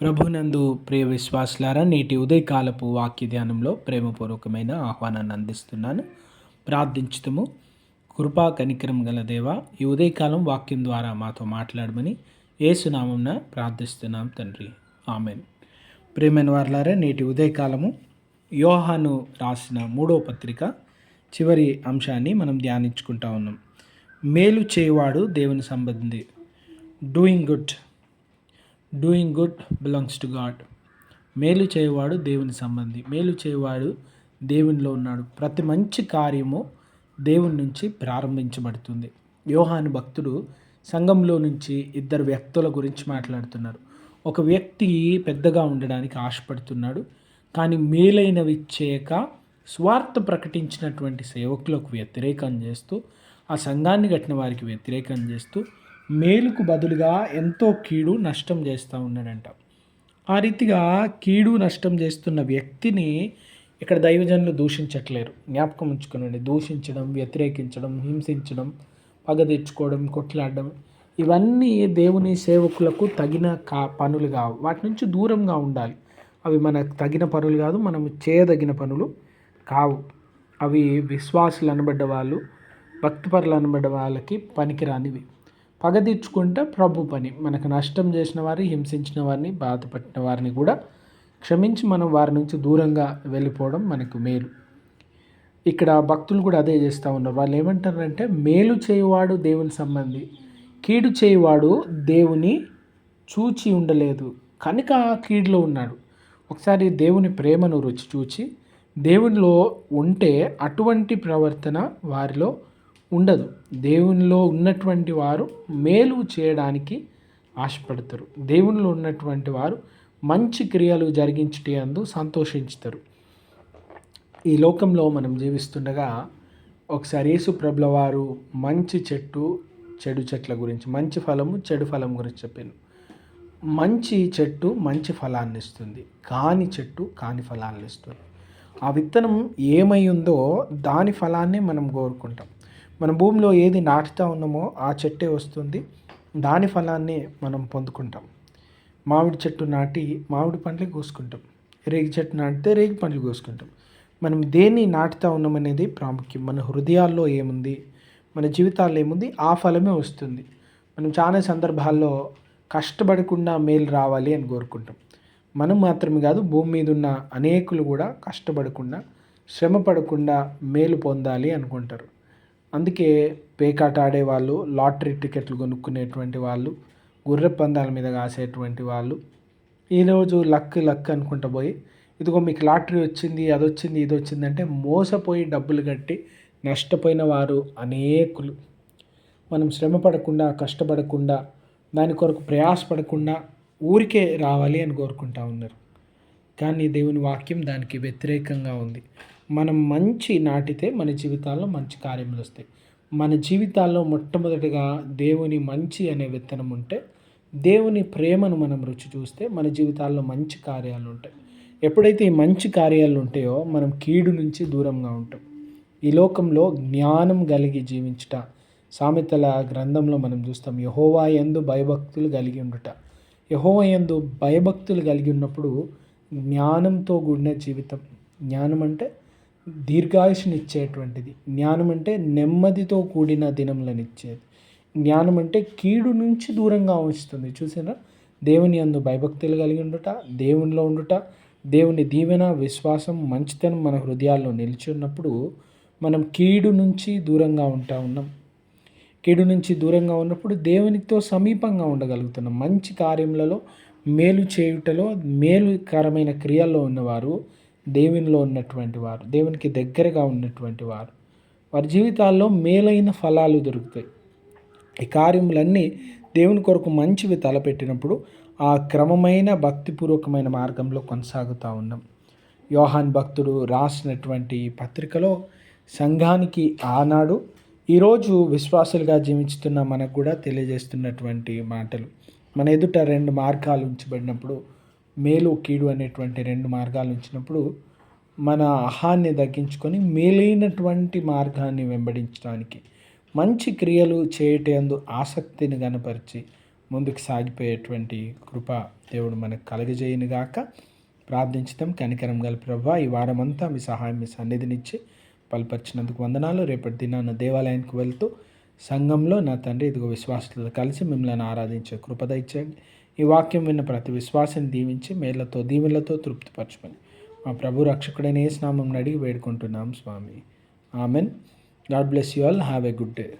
ప్రభునందు ప్రియ విశ్వాసులారా నేటి ఉదయకాలపు వాక్య ధ్యానంలో ప్రేమపూర్వకమైన ఆహ్వానాన్ని అందిస్తున్నాను. ప్రార్థించుతము. కృపా కనికరం గల దేవ ఈ ఉదయకాలం వాక్యం ద్వారా మాతో మాట్లాడమని ఏసునామంన ప్రార్థిస్తున్నాం తండ్రి. ఆమెన్. ప్రేమైన వారులారా నేటి ఉదయకాలము యోహాను రాసిన మూడో పత్రిక చివరి అంశాన్ని మనం ధ్యానించుకుంటా ఉన్నాం. మేలు చేయవాడు దేవుని సంబంధి. Doing good. Doing good belongs to God మేలు చేయవాడు దేవుని సంబంధి. మేలు చేయవాడు దేవునిలో ఉన్నాడు. ప్రతి మంచి కార్యము దేవుని నుంచి ప్రారంభించబడుతుంది. యోహాను భక్తుడు సంఘంలో నుంచి ఇద్దరు వ్యక్తుల గురించి మాట్లాడుతున్నారు. ఒక వ్యక్తి పెద్దగా ఉండడానికి ఆశపడుతున్నాడు. కానీ మేలైనవి చేయక స్వార్థ ప్రకటించినటువంటి సేవకులకు వ్యతిరేకం చేస్తూ ఆ సంఘాన్ని కట్టిన వారికి వ్యతిరేకం చేస్తూ మేలుకు బదులుగా ఎంతో కీడు నష్టం చేస్తూ ఉన్నాడంట. ఆ రీతిగా కీడు నష్టం చేస్తున్న వ్యక్తిని ఇక్కడ దైవజనులు దూషించట్లేరు. జ్ఞాపకం ఉంచుకునండి. దూషించడం వ్యతిరేకించడం హింసించడం పగ తెచ్చుకోవడం కొట్లాడడం ఇవన్నీ దేవుని సేవకులకు తగిన కా పనులు కావు. వాటి నుంచి దూరంగా ఉండాలి. అవి మనకు తగిన పనులు కాదు మనం చేయదగిన పనులు కావు. అవి విశ్వాసులు అనబడ్డ వాళ్ళు భక్తిపరులు అనబడ్డ వాళ్ళకి పనికిరానివి. పగ తీర్చుకుంటే ప్రభు పని. మనకు నష్టం చేసిన వారిని హింసించిన వారిని బాధపడిన వారిని కూడా క్షమించి మనం వారి నుంచి దూరంగా వెళ్ళిపోవడం మనకు మేలు. ఇక్కడ భక్తులు కూడా అదే చేస్తూ ఉన్నారు. వాళ్ళు ఏమంటారంటే మేలు చేయువాడు దేవుని సంబంధి కీడు చేయువాడు దేవుని చూచి ఉండలేదు. కనుక కీడులో ఉన్నాడు. ఒకసారి దేవుని ప్రేమను రుచి చూచి దేవునిలో ఉంటే అటువంటి ప్రవర్తన వారిలో ఉండదు. దేవునిలో ఉన్నటువంటి వారు మేలు చేయడానికి ఆశపడతారు. దేవునిలో ఉన్నటువంటి వారు మంచి క్రియలు జరిగించటే అందు సంతోషించుతారు. ఈ లోకంలో మనం జీవిస్తుండగా ఒకసారి యేసు ప్రభుల వారు మంచి చెట్టు చెడు చెట్ల గురించి మంచి ఫలము చెడు ఫలం గురించి చెప్పాను మంచి చెట్టు మంచి ఫలాన్ని ఇస్తుంది. కాని చెట్టు కాని ఫలాన్ని ఇస్తుంది. ఆ విత్తనం ఏమై ఉందో దాని ఫలాన్నే మనం కోరుకుంటాం. మన భూమిలో ఏది నాటుతా ఉన్నామో ఆ చెట్టే వస్తుంది. దాని ఫలాన్ని మనం పొందుకుంటాం. మామిడి చెట్టు నాటి మామిడి పండ్లు కోసుకుంటాం. రేగి చెట్టు నాటితే రేగి పండ్లు కోసుకుంటాం. మనం దేన్ని నాటుతా ఉన్నామనేది ప్రాముఖ్యం. మన హృదయాల్లో ఏముంది? మన జీవితాల్లో ఏముంది? ఆ ఫలమే వస్తుంది. మనం చాలా సందర్భాల్లో కష్టపడకుండా మేలు రావాలి అని కోరుకుంటాం. మనం మాత్రమే కాదు భూమి మీద ఉన్న అనేకులు కూడా కష్టపడకుండా శ్రమ పడకుండా మేలు పొందాలి అనుకుంటారు. అందుకే పేకాట ఆడేవాళ్ళు లాటరీ టికెట్లు కొనుక్కునేటువంటి వాళ్ళు గుర్రె పందాల మీద కాసేటువంటి వాళ్ళు ఈరోజు లక్ లక్ అనుకుంటా పోయి ఇదిగో మీకు లాటరీ వచ్చింది అది వచ్చింది ఇది వచ్చింది అంటే మోసపోయి డబ్బులు కట్టి నష్టపోయిన వారు అనేకులు. మనం శ్రమ పడకుండా కష్టపడకుండా దాని కొరకు ప్రయాసపడకుండా ఊరికే రావాలి అని కోరుకుంటా ఉన్నారు. కానీ దేవుని వాక్యం దానికి వ్యతిరేకంగా ఉంది. మనం మంచి నాటితే మన జీవితాల్లో మంచి కార్యములు వస్తాయి. మన జీవితాల్లో మొట్టమొదటిగా దేవుని మంచి అనే విత్తనం ఉంటే దేవుని ప్రేమను మనం రుచి చూస్తే మన జీవితాల్లో మంచి కార్యాలు ఉంటాయి. ఎప్పుడైతే ఈ మంచి కార్యాలు ఉంటాయో మనం కీడు నుంచి దూరంగా ఉంటాం. ఈ లోకంలో జ్ఞానం కలిగి జీవించుట సామెతల గ్రంథంలో మనం చూస్తాం యహోవా ఎందు భయభక్తులు కలిగి ఉండుట. యహోవా ఎందు భయభక్తులు కలిగి ఉన్నప్పుడు జ్ఞానంతో కూడిన జీవితం. జ్ఞానం అంటే దీర్ఘాయుషునిచ్చేటువంటిది. జ్ఞానం అంటే నెమ్మదితో కూడిన దినములను ఇచ్చేది జ్ఞానం అంటే కీడు నుంచి దూరంగా ఉంచుతుంది. చూసారా దేవుని అందు భయభక్తులు కలిగి ఉండుట దేవునిలో ఉండుట దేవుని దీవెన విశ్వాసం మంచితనం మన హృదయాల్లో నిలిచి ఉన్నప్పుడు మనం కీడు నుంచి దూరంగా ఉంటా ఉన్నాం. కీడు నుంచి దూరంగా ఉన్నప్పుడు దేవునితో సమీపంగా ఉండగలుగుతున్నాం. మంచి కార్యములలో మేలు చేయుటలో మేలుకరమైన క్రియల్లో ఉన్నవారు దేవునిలో ఉన్నటువంటి వారు దేవునికి దగ్గరగా ఉన్నటువంటి వారు. వారి జీవితాల్లో మేలైన ఫలాలు దొరుకుతాయి. ఈ కార్యములన్నీ దేవుని కొరకు మంచివి తలపెట్టినప్పుడు ఆ క్రమమైన భక్తిపూర్వకమైన మార్గంలో కొనసాగుతూ ఉన్నాం. యోహాన్ భక్తుడు రాసినటువంటి పత్రికలో సంఘానికి ఆనాడు ఈరోజు విశ్వాసులుగా జీవించుతున్న మనకు కూడా తెలియజేస్తున్నటువంటి మాటలు. మన ఎదుట రెండు మార్గాలు ఉంచబడినప్పుడు మేలు కీడు అనేటువంటి రెండు మార్గాలు ఉంచినప్పుడు మన అహాన్ని తగ్గించుకొని మేలైనటువంటి మార్గాన్ని వెంబడించడానికి మంచి క్రియలు చేయటందు ఆసక్తిని కనపరిచి ముందుకు సాగిపోయేటువంటి కృప దేవుడు మనకు కలగజేయను గాక. ప్రార్థించడం కనికరం గల ప్రభా ఈ వారమంతా మీ సహాయం మీ సన్నిధినిచ్చి బలపరిచినందుకు వందనాలు. రేపటి దినాన దేవాలయానికి వెళ్తూ సంఘంలో నా తండ్రి ఇదిగో విశ్వాసులతో కలిసి మిమ్మల్ని ఆరాధించే కృపద ఇచ్చేయండి ఈ వాక్యం విన్న ప్రతి విశ్వాసాన్ని దీవించి మేళ్ళతో దీవులతో తృప్తిపరచమని మా ప్రభు రక్షకుడైన ఏ స్నామం అడిగి వేడుకుంటున్నాం స్వామి. Amen. God bless you all. Have a good day.